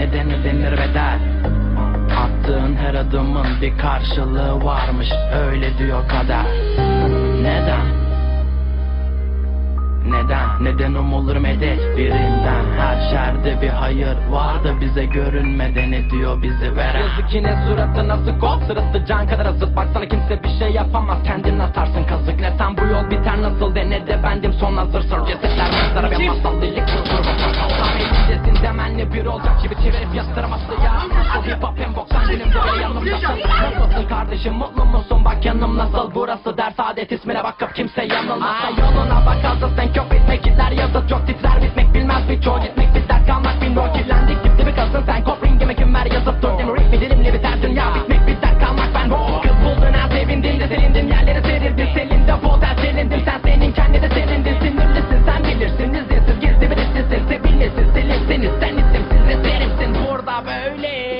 Nedeni denir bedel Attığın her adımın bir karşılığı varmış. Öyle diyor kader. Neden? Neden? Neden umulur medet? Birinden Her şerde bir hayır var da bize görünmedeni diyor bizi veren. Yazık yine suratı nasıl kol sırası can kadar azıt Baksana kimse bir şey yapamaz kendin atarsın kazık. Ne sen bu yol biter nasıl de ne de bendim son hazır. Sır Özgür olacak gibi çevirip yastıramazdı ya. O hip hop hem boksan dilim böyle yanımdasın Nasılsın kardeşim mutlu musun? Bak yanım nasıl Burası ders adet ismine bakıp kimse yanılmasın. Yoluna bak hazır sen kök bitmek gider yazıt Çok titrer bitmek bilmez bir çoğu. Gitmek bir biter kalmak bin rol kirlendik dip dibi kalsın sen. Kop ringime kim ver yazıp dur demir ritmi dilimle biter. Dünya bitmek biter kalmak ben bu. Kız buldun ha sevindin de silindin yerlere serildi seni. burada böyle.